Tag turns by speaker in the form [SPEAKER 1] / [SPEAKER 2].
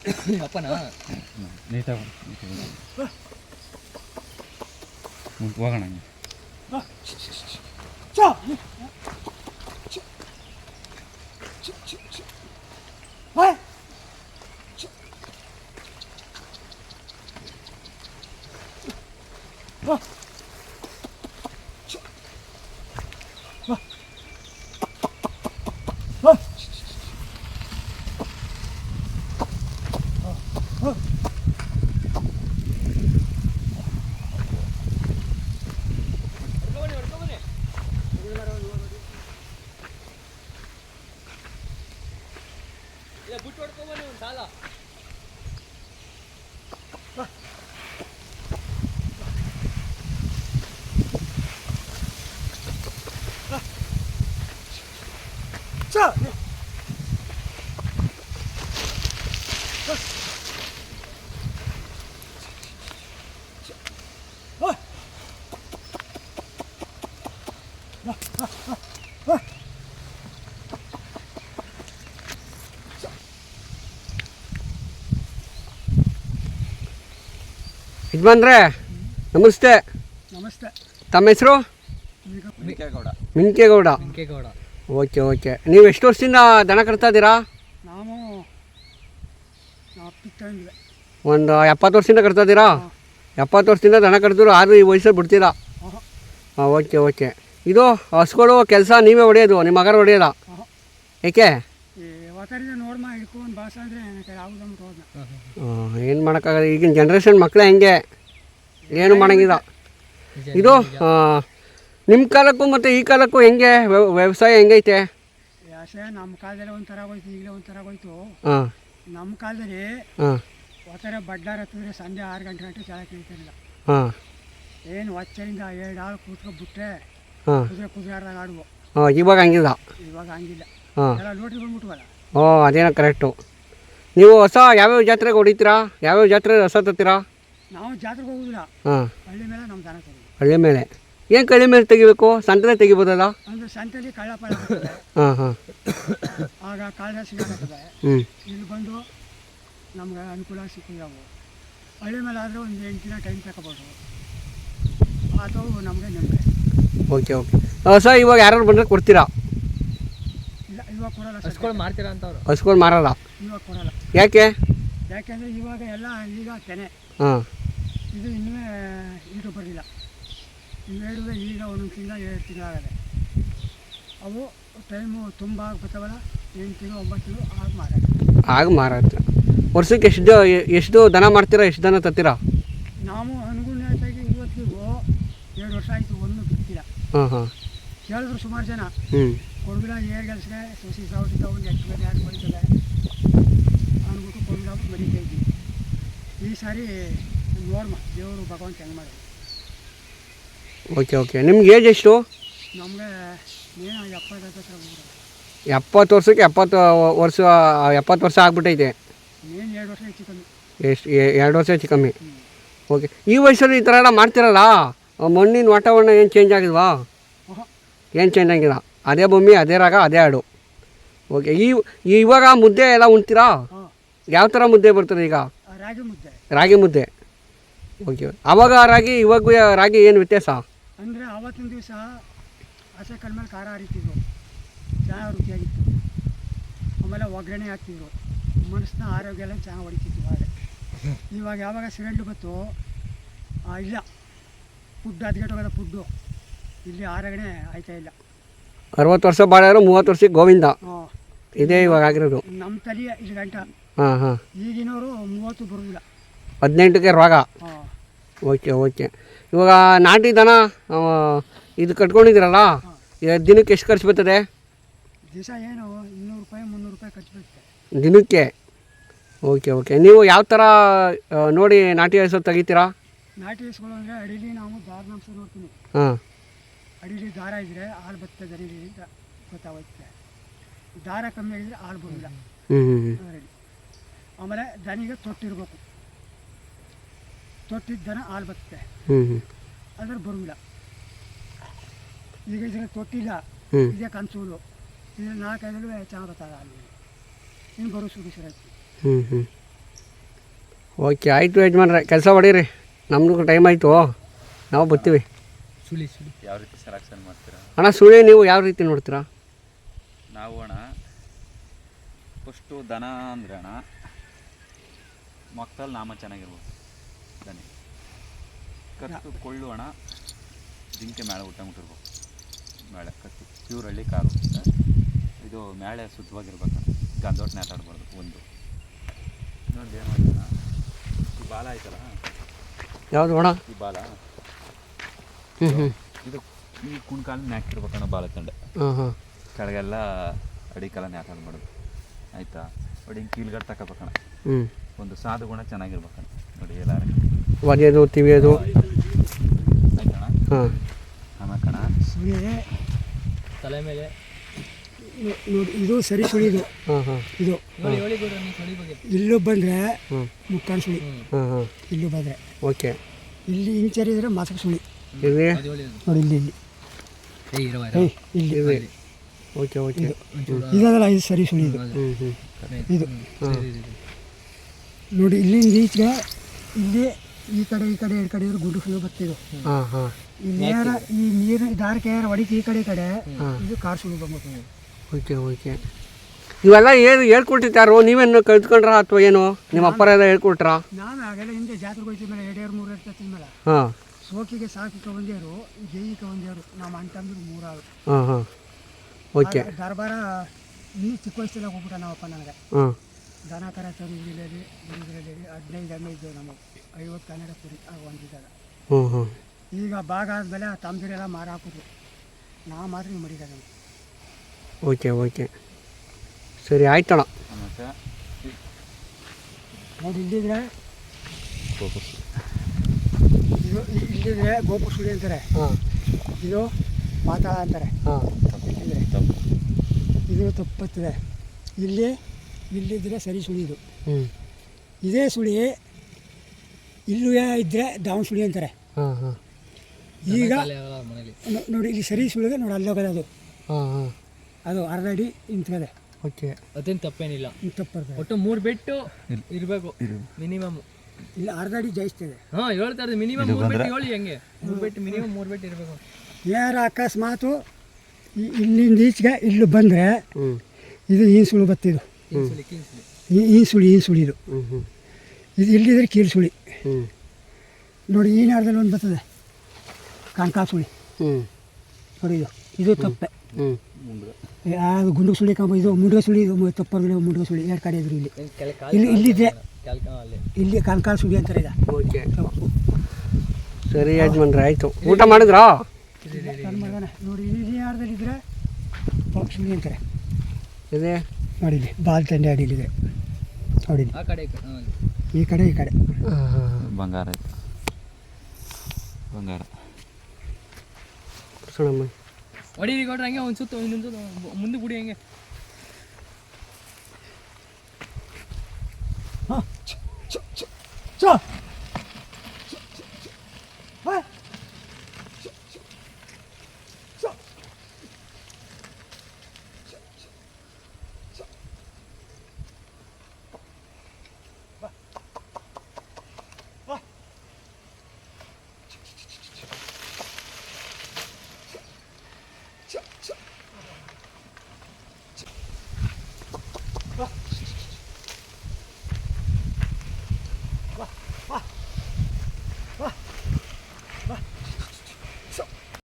[SPEAKER 1] ಅಪ್ಪನ
[SPEAKER 2] ನೀಟಾಗಿ ಮುಂದೆ ಹೋಗೋಣ ಹಂಗೆ.
[SPEAKER 1] ಬಿಟ್ಟು
[SPEAKER 3] ಯಜಮಾನ್ರೆ ನಮಸ್ತೆ.
[SPEAKER 4] ನಮಸ್ತೆ.
[SPEAKER 3] ತಮ್ಮ ಹೆಸರು?
[SPEAKER 2] ಮಿಂಕೇಗೌಡ.
[SPEAKER 3] ಮಿಂಕೇಗೌಡ.
[SPEAKER 1] Venkegowda
[SPEAKER 3] okay okay. ನೀವು ಎಷ್ಟು ವರ್ಷದಿಂದ ದನ ಕಟ್ತಾ ಇದ್ದೀರಾ?
[SPEAKER 4] ಪಿತ್ತಂಗಿಲ್ಲ
[SPEAKER 3] ಒಂದು ಎಪ್ಪತ್ತು ವರ್ಷದಿಂದ ಕಟ್ತಾ ಇದ್ದೀರಾ? ಎಪ್ಪತ್ತು ವರ್ಷದಿಂದ ದನ ಕಟ್ತಿದ್ರು ಆದರೂ ಈ ವಯಸ್ಸಲ್ಲಿ ಬಿಡ್ತೀರಾ ಹಾಂ. Okay okay. ಇದು ಹಸುಗಳು ಕೆಲಸ ನೀವೇ ಹೊಡೆಯೋದು ನಿಮ್ಮ ಮಗರು ಹೊಡೆಯೋಲ್ಲ? ಏಕೆ? ಏನು ಮಾಡೋಕ್ಕಾಗಲ್ಲ ಈಗಿನ ಜನ್ರೇಷನ್ ಮಕ್ಕಳೇ ಹೆಂಗೆ? ಏನು ಮಾಡೋಂಗಿಲ್ಲ. ಇದು ನಿಮ್ಮ ಕಾಲಕ್ಕೂ ಮತ್ತು ಈ ಕಾಲಕ್ಕೂ ಹೆಂಗೆ ವ್ಯವ- ವ್ಯವಸಾಯ ಹೆಂಗೈತೆ?
[SPEAKER 4] ವ್ಯವಸಾಯ ನಮ್ಮ ಕಾಲದಲ್ಲಿ ಒಂಥರ ಹೋಯ್ತು ಈಗಲೇ ಒಂಥರ ಹೋಯ್ತು
[SPEAKER 3] ಹಾಂ.
[SPEAKER 4] ನಮ್ಮ ಕಾಲದಲ್ಲಿ
[SPEAKER 3] ಹಾಂ.
[SPEAKER 4] ಒತ್ತರ ಬಡ್ಡಾರ ಹತ್ತಿದ್ರೆ ಸಂಜೆ ಆರು ಗಂಟೆ ಗಂಟೆ ಚಾಲಕ್ಕೆ ಕೇಳ್ತಿರಲಿಲ್ಲ
[SPEAKER 3] ಹಾಂ.
[SPEAKER 4] ಏನು ಒಚ್ಚರಿಂದ ಎರಡು ಆಳು ಕೂತ್ಕೊಂಡ್ಬಿಟ್ಟೆ
[SPEAKER 3] ಹಾಂ.
[SPEAKER 4] ಕುದುರೆ ಕುದುರೆ ಆಡ್ದಾಗ ಆಡುವು.
[SPEAKER 3] ಹಾಂ ಇವಾಗ ಹಂಗಿಲ್ಲ.
[SPEAKER 4] ಇವಾಗ ಹಂಗಿಲ್ಲ.
[SPEAKER 3] ಹಾಂ.
[SPEAKER 4] ಎಲ್ಲ ಲೋಟ್ರಿ ಬಂದ್ಬಿಟ್ವಲ್ಲ?
[SPEAKER 3] ಓ ಅದೇನೋ ಕರೆಕ್ಟು ನೀವು ಹೊಸ ಯಾವ್ಯಾವ ಜಾತ್ರೆಗೆ ಹೊಡಿತೀರಾ? ಯಾವ್ಯಾವ ಜಾತ್ರೆ ಹೊಸ ತತ್ತೀರಾ
[SPEAKER 4] ನಾವು ಜಾತ್ರೆಗೆ ಹೋಗುದಿಲ್ಲ.
[SPEAKER 3] ಹಾಂ.
[SPEAKER 4] ಹಳ್ಳಿ ಮೇಲೆ ನಮ್ಮ ದನ ತಗೋದು
[SPEAKER 3] ಹಳ್ಳಿ ಮೇಲೆ. ಏನು ಕಳಿ ಮೇಲೆ ತೆಗಿಬೇಕು? ಸಂತಲೇ ತೆಗಿಬೋದಲ್ಲ?
[SPEAKER 4] ಅಂದರೆ ಸಂತೆಲಿ ಕಳ್ಳ ಪಳ್ಳ ಬರ್ತದೆ
[SPEAKER 3] ಹಾಂ ಹಾಂ.
[SPEAKER 4] ಆಗ ಕಾಳ ಸಿಗಾಕತ್ತದೆ
[SPEAKER 3] ಹ್ಞೂ
[SPEAKER 4] ಇಲ್ಲಿ ಬಂದು ನಮ್ಗೆ ಅನುಕೂಲ ಸಿಕ್ಕಿದಾವು ಹಳ್ಳಿ ಮೇಲೆ ಆದರೆ ಒಂದು ಎಂಟು ದಿನ ಟೈಮ್ ತಗೋಬೋದು. ಅದು ನಮಗೆ ನೆಮ್ಮದಿ.
[SPEAKER 3] ಓಕೆ ಓಕೆ ಹೊಸ ಇವಾಗ ಯಾರು ಬಂದರೆ ಕೊಡ್ತೀರಾ?
[SPEAKER 4] ಇಲ್ಲ ಇವಾಗ ಕೊಡಲ್ಲ ಸರ್.
[SPEAKER 1] ಹಸ್ಗಳು ಮಾಡ್ತೀರಾ ಅಂತ ಅವರು?
[SPEAKER 3] ಹಸ್ಕೊಂಡು ಮಾರಲ್ಲ?
[SPEAKER 4] ಇವಾಗ ಕೊಡಲ್ಲ.
[SPEAKER 3] ಯಾಕೆ?
[SPEAKER 4] ಯಾಕೆಂದರೆ ಇವಾಗ ಎಲ್ಲ ಈಗ ತೆನೆ.
[SPEAKER 3] ಹಾಂ.
[SPEAKER 4] ಇದು ಇನ್ನೂ ಇದು ಬರಲಿಲ್ಲ. ಇವೆರಡು ಈಗ ಒಂದೊಂದು ತಿಂಗಳ ಎರಡು ತಿಂಗಳಾಗದೆ ಅವು ಟೈಮು ತುಂಬ ಆಗ್ಬಿಟ್ಟವಲ್ಲ ಎಂಟು ತಿಂಗಳು ಒಂಬತ್ತು ತಿಂಗಳು ಆಗ ಮಾರ
[SPEAKER 3] ಆಗ ಮಾರತ್ತೆ. ವರ್ಷಕ್ಕೆ ಎಷ್ಟು ಎಷ್ಟು ದನ ಮಾಡ್ತೀರಾ ಎಷ್ಟು ದನ ತತ್ತೀರಾ?
[SPEAKER 4] ನಾವು ಅನುಗುಣತೆಗೆ ಇವತ್ತಿಗೂ ಎರಡು ವರ್ಷ ಆಯಿತು ಒಂದು ಬಿಡ್ತೀರಾ
[SPEAKER 3] ಹಾಂ ಹಾಂ.
[SPEAKER 4] ಕೇಳಿದ್ರು ಸುಮಾರು ಜನ.
[SPEAKER 3] ಹ್ಞೂ
[SPEAKER 4] ಕೊಡಗಿಲ್ಲ ಏರ್ ಗೆಲ್ಸಿದೆ ಸೊಸಿ ಸಾವಿರ ಒಂದು ಎಂಟು ಗಂಟೆ ಯಾರು ಬರೀತದೆ ಅನ್ಬಿಟ್ಟು ಕೊಡಗಿಲ್ಲ ಮರಿತಾ ಇದ್ದೀವಿ ಈ ಸಾರಿ ನೋಡ್ಮಾ ದೇವರು ಭಗವಂತ ಹೆಂಗೆ ಮಾಡೋದು
[SPEAKER 3] ಓಕೆ ಓಕೆ ನಿಮ್ಗೆ ಏಜ್ ಎಷ್ಟು?
[SPEAKER 4] ನಮಗೆ ಏನೋ ಎಪ್ಪತ್ತೈದು ಹತ್ರ ಬಂದ್ರು
[SPEAKER 3] ಎಪ್ಪತ್ತು ವರ್ಷಕ್ಕೆ ಎಪ್ಪತ್ತು ವರ್ಷ ಎಪ್ಪತ್ತು ವರ್ಷ ಆಗ್ಬಿಟ್ಟೈತೆ.
[SPEAKER 4] ಎರಡು ವರ್ಷ ಹೆಚ್ಚು ಕಮ್ಮಿ.
[SPEAKER 3] ಎಷ್ಟು ಎರಡು ವರ್ಷ ಹೆಚ್ಚು ಕಮ್ಮಿ. ಓಕೆ ಈ ವಯಸ್ಸಲ್ಲಿ ಈ ಥರ ಎಲ್ಲ ಮಾಡ್ತಿರಲ್ಲ? ಆ ಮಣ್ಣಿನ ವಾತಾವರಣ ಏನು ಚೇಂಜ್ ಆಗಿದ್ವಾ
[SPEAKER 4] ಓಹೋ.
[SPEAKER 3] ಏನು ಚೇಂಜ್ ಆಗಿಲ್ಲ. ಅದೇ ಭೂಮಿ ಅದೇ ರಾಗ ಅದೇ ಹಾಡು. ಓಕೆ ಈ ಈ- ಇವಾಗ ಮುದ್ದೆ ಎಲ್ಲ ಉಣ್ತೀರಾ?
[SPEAKER 4] ಹಾಂ.
[SPEAKER 3] ಯಾವ ಥರ ಮುದ್ದೆ ಬರ್ತದೆ ಈಗ?
[SPEAKER 4] ರಾಗಿ ಮುದ್ದೆ.
[SPEAKER 3] ರಾಗಿ ಮುದ್ದೆ. ಓಕೆ ಅವಾಗ ರಾಗಿ ಇವಾಗ ರಾಗಿ ಏನು ವ್ಯತ್ಯಾಸ?
[SPEAKER 4] ಅಂದರೆ ಆವತ್ತಿನ ದಿವಸ ಹಸೆ ಕಡಿಮೆ ಖಾರ ಹರಿತಿದ್ರು ಚೆನ್ನಾಗಿ ರುಚಿಯಾಗಿತ್ತು. ಆಮೇಲೆ ಒಗ್ಗರಣೆ ಹಾಕ್ತಿದ್ರು. ಮನಸ್ಸಿನ ಆರೋಗ್ಯ ಎಲ್ಲ ಚೆನ್ನಾಗಿ ಹೊಡಿತಿತ್ತು ಇವಾಗ. ಇವಾಗ ಯಾವಾಗ ಸಿಲಿಂಡ್ರ್ ಬಂತು ಇಲ್ಲ. ಫುಡ್ ಹದ್ಗೆಟ್ಟೋಗದ ಫುಡ್ಡು. ಇಲ್ಲಿ ಆರೋಗ್ಯನೇ ಆಯ್ತಾ ಇಲ್ಲ.
[SPEAKER 3] ಅರವತ್ತು ವರ್ಷ ಬಾಳೋರು ಮೂವತ್ತು ವರ್ಷಕ್ಕೆ ಗೋವಿಂದ. ಇದೇ ಇವಾಗ ಆಗಿರೋದು.
[SPEAKER 4] ನಮ್ಮ ತಲೆ ಇಲ್ಲಿ ಗಂಟ.
[SPEAKER 3] ಹಾಂ ಹಾಂ.
[SPEAKER 4] ಈಗಿನವರು ಮೂವತ್ತು ಬರೋದಿಲ್ಲ.
[SPEAKER 3] ಹದಿನೆಂಟಕ್ಕೆ ರೋಗ. Okay okay. ಇವಾಗ ನಾಟಿ ದನ ಇದು ಕಟ್ಕೊಂಡಿದ್ದೀರಲ್ಲ? ದಿನಕ್ಕೆ ಎಷ್ಟು ಖರ್ಚು ಬರ್ತದೆ?
[SPEAKER 4] ದಿವಸ ಏನು ಇನ್ನೂರು ರೂಪಾಯಿ ಮುನ್ನೂರು ರೂಪಾಯಿ ಖರ್ಚು ಬರುತ್ತೆ
[SPEAKER 3] ದಿನಕ್ಕೆ? Okay okay. ನೀವು ಯಾವ ಥರ ನೋಡಿ ನಾಟಿ ಹಸು ತೆಗಿತೀರಾ?
[SPEAKER 4] ನಾಟಿ ಹಸುಗಳು ಅಂದರೆ ಅಡಿಲಿ ನಾವು ದಾರುನಾಂಶ ನೋಡ್ತೀನಿ
[SPEAKER 3] ಹಾಂ.
[SPEAKER 4] ಅಡಿಲಿ ದಾರ ಇದ್ದರೆ ಹಾಲು ಬರ್ತದೆ ಅಡಿಲಿ ಅಂತ ಗೊತ್ತಾಗುತ್ತೆ. ದಾರ ಕಮ್ಮಿ ಆಗಿದ್ರೆ ಹಾಲು ಬರೋದಿಲ್ಲ.
[SPEAKER 3] ಹ್ಞೂ ಹ್ಞೂ ಹ್ಞೂ
[SPEAKER 4] ಅದರಲ್ಲಿ. ಆಮೇಲೆ ದನಿಗೆ ತೊಟ್ಟಿರ್ಬೇಕು. ತೊಟ್ಟಿದ್ದ ದನ ಹಾಲು ಬರ್ತದೆ
[SPEAKER 3] ಹ್ಞೂ ಹ್ಞೂ
[SPEAKER 4] ಅದ್ರ ಬರುವಿಲ್ಲ. ಈಗ ಇದ್ರೆ ತೊಟ್ಟಿಲ್ಲ.
[SPEAKER 3] ಹ್ಞೂ
[SPEAKER 4] ಇದೇ ಕನ್ಸೂಲು ಇದ್ರ ನಾಲ್ಕೈದಲ್ಲೂ ಚೆನ್ನಾಗಿ ಬರ್ತಾರೆ ಹಾಲು ಇನ್ನು ಬರೋ ಶುರು ಶುರು ಆಯ್ತು
[SPEAKER 3] ಹ್ಞೂ ಹ್ಞೂ ಓಕೆ ಆಯಿತು ಯಜಮಾನ್ರೆ. ಕೆಲಸ ಹೊಡೀರಿ ನಮ್ದು ಟೈಮ್ ಆಯಿತು. ನಾವು ಬರ್ತೀವಿ.
[SPEAKER 1] ಸುಳಿ ಸುಳಿ.
[SPEAKER 2] ಯಾವ ರೀತಿ ಸೆಲೆಕ್ಷನ್ ಮಾಡ್ತೀರಾ?
[SPEAKER 3] ಅಣ್ಣ ಸುಳಿ ನೀವು ಯಾವ ರೀತಿ ನೋಡ್ತೀರಾ?
[SPEAKER 2] ನಾವು ಅಣ್ಣ ಫಸ್ಟು ದನ ಅಂದ್ರೆ ಅಣ್ಣ ಮಕ್ಕಳಲ್ಲಿ ನಾಮ ಚೆನ್ನಾಗಿರ್ಬೋದು. ದನಿ ಕತ್ತು ಕೊಳ್ಳು ಅಣ್ಣ ಜಿಂಕೆ ಮೇಳೆ ಊಟ ಮುಟ್ಟಿರ್ಬೇಕು ಮೇಳೆ ಕತ್ತು. ಪ್ಯೂರ್ ಹಳ್ಳಿ ಕಾರು. ಇದು ಮೇಳೆ ಶುದ್ಧವಾಗಿರ್ಬೇಕು. ಗಂದೋಟ್ ನೇತಾಡ್ಬಾರ್ದು ಒಂದು. ಇನ್ನೊಂದು ಏನು ಮಾಡೋಣ ಈ ಬಾಲ ಆಯ್ತಲ್ಲ
[SPEAKER 3] ಯಾವುದು ಅಣ್ಣ?
[SPEAKER 2] ಈ ಬಾಲ.
[SPEAKER 3] ಹ್ಞೂ ಹ್ಞೂ
[SPEAKER 2] ಇದು ಈ ಕುಣ್ಕಾಲ ನ್ಯಾಕಿರ್ಬೇಕಣ್ಣ ಬಾಲ ತಂಡೆ. ಕೆಳಗೆಲ್ಲ ಅಡಿಕೆಲ್ಲ ನ್ಯಾಕಾಡ್ಬಾರ್ದು ಆಯಿತಾ? ನೋಡಿ ಹಿಂಗೆ ಕೀಲ್ಗಡೆ ತಗೋಬೇಕಣ್ಣ
[SPEAKER 3] ಹ್ಞೂ
[SPEAKER 2] ಒಂದು ಸಾಧು ಗುಣ ಚೆನ್ನಾಗಿರ್ಬೇಕಣ್ಣ ನೋಡಿ ಎಲ್ಲಾರ.
[SPEAKER 3] ಒದೆಯೋದು ತಿವಿಯೋದು ಹಾಂ.
[SPEAKER 1] ತಲೆ ಮೇಲೆ
[SPEAKER 4] ನೋಡಿ ಇದು ಸರಿ ಸುಳಿದು.
[SPEAKER 3] ಹಾಂ ಹಾಂ.
[SPEAKER 4] ಇದು ಇಲ್ಲೂ ಬಂದರೆ ಮುಕ್ಕಾಲು ಸುಳಿ.
[SPEAKER 3] ಹಾಂ ಹಾಂ.
[SPEAKER 4] ಇಲ್ಲೂ ಬಂದರೆ.
[SPEAKER 3] ಓಕೆ.
[SPEAKER 4] ಇಲ್ಲಿ ಹಿಂಚರಿದ್ರೆ ಮಾಸಕ ಸುಳಿ.
[SPEAKER 1] ಇಲ್ಲಿ?
[SPEAKER 4] ನೋಡಿ ಇಲ್ಲಿ ಇಲ್ಲಿ. ಇಲ್ಲಿ.
[SPEAKER 3] ಇದು ಓಕೆ ಓಕೆ.
[SPEAKER 4] ಇದಲ್ಲ ಇದು ಸರಿ ಸುಳಿ ಇದು.
[SPEAKER 3] ಹ್ಞೂ ಹ್ಞೂ
[SPEAKER 4] ಇದು ನೋಡಿ ಇಲ್ಲಿಂದ ಈಚೆಗೆ ಇಲ್ಲಿ ಈ ಕಡೆ ಈ ಕಡೆ ಎರಡು ಕಡೆ ಇರೋ ಗುಂಡು ಫುಲ್ ಬರ್ತಿದ್ರು
[SPEAKER 3] ಹಾಂ ಹಾಂ.
[SPEAKER 4] ಈ ನೇರ ಈ ನೀರು ದಾರಕ್ಕೆ ಹೊಡಿತು ಈ ಕಡೆ ಈ ಕಡೆ ಇದು ಕಾರ್ ಸುಳ್ಳು ಬಂದ್ಬಿಟ್ಟು
[SPEAKER 3] ಓಕೆ ಓಕೆ. ಇವೆಲ್ಲ ಏನು ಹೇಳ್ಕೊಟ್ಟಿದ್ದಾರೋ ನೀವೇನು ಕಲ್ತ್ಕೊಂಡ್ರ ಅಥವಾ ಏನು? ನಿಮ್ಮ ಅಪ್ಪರ ಎಲ್ಲ ಹೇಳ್ಕೊಟ್ರಾ?
[SPEAKER 4] ನಾನು ಆಗೆಲ್ಲ ಹಿಂದೆ ಜಾತ್ರೆಗೆ ಹೋಯ್ತಿದ ಮೇಲೆ ಎರಡು ಎರಡು ಮೂರು ಎರಡು ಮೇಲೆ.
[SPEAKER 3] ಹಾಂ.
[SPEAKER 4] ಸೋಕಿಗೆ ಸಾಕಿಕ ಒಂದೇರು ಜೈವಿಕ ಒಂದೇರು ನಮ್ಮ ಅಂತಂದ್ರೆ ಮೂರಾರು.
[SPEAKER 3] ಹಾಂ ಹಾಂ. ಓಕೆ.
[SPEAKER 4] ದರ್ಬಾರ ಇನ್ನೂ ಚಿಕ್ಕ ವಯಸ್ಸಲ್ಲಿ ಹೋಗ್ಬಿಟ್ಟ ನಮ್ಮಪ್ಪ ನನಗೆ.
[SPEAKER 3] ಹಾಂ.
[SPEAKER 4] ದನ ಕರ ತಂದಿದ್ದೀವಿ ಬಂದಿದ್ದೀವಿ ಹದಿನೈದು ಎಂ ಇದ್ದವು ನಮಗೆ ಐವತ್ತು ಕನ್ನಡ ಕುರಿ
[SPEAKER 3] ಹ್ಞೂ
[SPEAKER 4] ಈಗ ಭಾಗ ಆದಮೇಲೆ ಆ ತಮ್ಮದಿರೆಲ್ಲ ಮಾರ ಹಾಕಿದ್ರು ನಾ ಮಾತ್ರ ಹಿಂಗೆ ಮಡಿದ
[SPEAKER 3] ಓಕೆ ಓಕೆ. ಸರಿ
[SPEAKER 2] ಆಯ್ತಣ
[SPEAKER 4] ನೋಡಿ ಇಲ್ಲಿದ್ರೆ ಇದು ಇಲ್ಲಿದ್ರೆ ಗೋಪು ಸುಳಿ ಅಂತಾರೆ.
[SPEAKER 3] ಹಾಂ.
[SPEAKER 4] ಇದು ಪಾತಾಳ ಅಂತಾರೆ.
[SPEAKER 3] ಹಾಂ.
[SPEAKER 4] ಇಲ್ಲಿದ್ರೆ ಇದು ತಪ್ಪತ್ತಿದೆ. ಇಲ್ಲಿ ಇಲ್ಲಿದ್ರೆ ಸರಿ ಸುಳಿದು.
[SPEAKER 3] ಹ್ಞೂ
[SPEAKER 4] ಇದೇ ಸುಳಿ ಇಲ್ಲೂ ಇದ್ದರೆ ಡೌನ್ ಸುಳಿ ಅಂತಾರೆ.
[SPEAKER 3] ಹಾಂ ಹಾಂ.
[SPEAKER 4] ಈಗ ನೋಡಿ ಇಲ್ಲಿ ಸರಿ ಸುಳಿದ್ರೆ ನೋಡಿ ಅಲ್ಲೋಗದೆ ಅದು.
[SPEAKER 3] ಹಾಂ ಹಾಂ.
[SPEAKER 4] ಅದು ಅರ್ಧ ಅಡಿ ನಿಂತ್ಕದೆ.
[SPEAKER 3] ಓಕೆ.
[SPEAKER 1] ಅದೇನು ತಪ್ಪೇನಿಲ್ಲ.
[SPEAKER 4] ತಪ್ಪು
[SPEAKER 1] ಒಟ್ಟು ಮೂರು ಬೆಟ್ಟು ಇರಬೇಕು ಮಿನಿಮಮ್
[SPEAKER 4] ಇಲ್ಲ ಅರ್ಧ ಅಡಿ ಜಾಯಿಸ್ತದೆ
[SPEAKER 1] ಹಾಂ ಹೇಳ್ತಾ ಇರೋದು ಮಿನಿಮಮ್ ಮೂರು ಬೆಟ್ಟು ಹೇಳಿ ಹೆಂಗೆ? ಮೂರು ಬೆಟ್ಟು ಮಿನಿಮಮ್ ಮೂರು ಬೆಟ್ಟು ಇರಬೇಕು.
[SPEAKER 4] ನೇರ ಅಕಸ್ಮಾತು ಈ- ಇಲ್ಲಿಂದ ಈಚೆಗೆ ಇಲ್ಲಿ ಬಂದರೆ
[SPEAKER 3] ಹ್ಞೂ
[SPEAKER 4] ಇದು ಈ ಸುಳು ಬತ್ತಿದು ಈ ಈ ಸುಳಿ ಈ ಸುಳಿ ಇದು
[SPEAKER 3] ಹ್ಞೂ ಹ್ಞೂ
[SPEAKER 4] ಇದು ಇಲ್ಲಿದ್ರೆ ಕೀಲು ಸುಳಿ
[SPEAKER 3] ಹ್ಞೂ
[SPEAKER 4] ನೋಡಿ ಈ ನಾಡದಲ್ಲಿ ಒಂದು ಬರ್ತದೆ ಕಣ್ಕಾ ಸುಳಿ
[SPEAKER 3] ಹ್ಞೂ
[SPEAKER 4] ನೋಡಿ ಇದು ಇದು ತಪ್ಪೆ
[SPEAKER 3] ಹ್ಞೂ
[SPEAKER 4] ಅದು ಗುಂಡು ಸುಳಿ ಕಂಬ ಇದು ಮುಂಡುಗ ಸುಳಿ ಇದು ತಪ್ಪರ್ಗಡೆ ಮುಂಡುಗ ಸುಳಿ ಎರಡು ಕಡೆ ಇದ್ರು ಇಲ್ಲಿ
[SPEAKER 1] ಕೆಳ
[SPEAKER 4] ಇಲ್ಲಿ ಇಲ್ಲಿದೆ ಇಲ್ಲಿ ಕಣ್ಕಾಲ ಸುಳಿ ಅಂತಾರೆ ಇದು ತಪ್ಪು
[SPEAKER 3] ಸರಿ ಯಜಮಾನ್ರೆ ಆಯಿತು ಊಟ ಮಾಡಿದ್ರಾ
[SPEAKER 4] ನೋಡಿ ಈ ಯಾರ್ದಲ್ಲಿ ಇದ್ರೆ ಪಕ್ಷಿ ಸುಳಿ ಅಂತಾರೆ
[SPEAKER 3] ಇದೆ
[SPEAKER 4] ನೋಡಿ ಇಲ್ಲಿ ಬಾಲ್ ತಂಡೆ ಅಡಿ ನೋಡಿಲ್ಲಿ ನೋಡಿ
[SPEAKER 1] ಆ ಕಡೆ ಈ ಕಡೆ, ಹಾಂ.
[SPEAKER 4] ಈ ಕಡೆ
[SPEAKER 2] ಬಂಗಾರ ಬಂಗಾರ.
[SPEAKER 3] ಸಣಮ್ಮ
[SPEAKER 1] ಹೊಡೀರಿ ಕೊಟ್ರೆ ಹಂಗೆ ಒಂದು ಸುತ್ತ ಇನ್ನೊಂದು ಮುಂದೆ ಬಿಡಿ ಹಂಗೆ.
[SPEAKER 4] ಹಾಂ